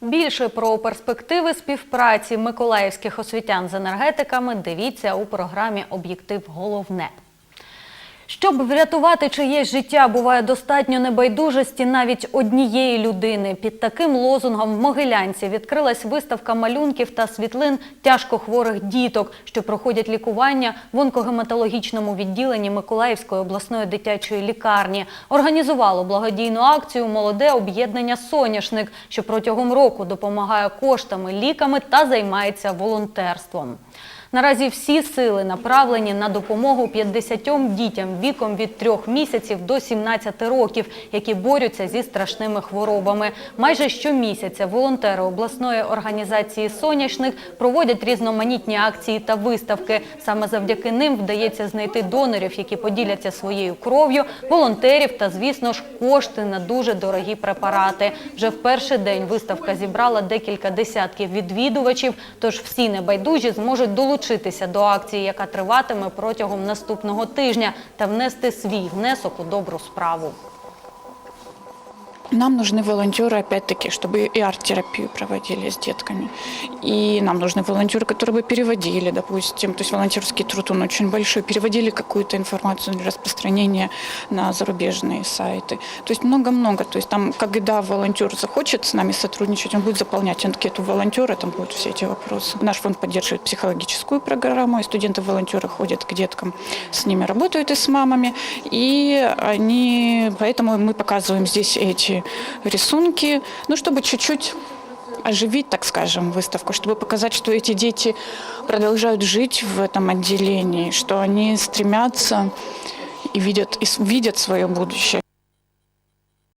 Більше про перспективи співпраці миколаївських освітян з енергетиками дивіться у програмі Об'єктив головне. Щоб врятувати чиєсь життя, буває достатньо небайдужості навіть однієї людини. Під таким лозунгом в Могилянці відкрилась виставка малюнків та світлин тяжкохворих діток, що проходять лікування в онкогематологічному відділенні Миколаївської обласної дитячої лікарні. Організувало благодійну акцію Молоде об'єднання Соняшник, що протягом року допомагає коштами, ліками та займається волонтерством. Наразі всі сили направлені на допомогу 50 дітям віком від 3 місяців до 17 років, які борються зі страшними хворобами. Майже щомісяця волонтери обласної організації «Соняшник» проводять різноманітні акції та виставки. Саме завдяки ним вдається знайти донорів, які поділяться своєю кров'ю, волонтерів та, звісно ж, кошти на дуже дорогі препарати. Вже в перший день виставка зібрала декілька десятків відвідувачів, тож всі небайдужі зможуть долучитися до акції, яка триватиме протягом наступного тижня, та внести свій внесок у добру справу. Нам нужны волонтеры, опять-таки, чтобы и арт-терапию проводили с детками. И нам нужны волонтеры, которые бы переводили, допустим, то есть волонтерский труд, он очень большой, переводили какую-то информацию для распространения на зарубежные сайты. То есть много-много. То есть там, когда волонтер захочет с нами сотрудничать, он будет заполнять анкету волонтера, там будут все эти вопросы. Наш фонд поддерживает психологическую программу, и студенты-волонтеры ходят к деткам, с ними работают и с мамами, и они, поэтому мы показываем здесь эти рисунки, ну, чтобы чуть-чуть оживить, так скажем, выставку, чтобы показать, что эти дети продолжают жить в этом отделении, что они стремятся и видят, и с- видят свое будущее.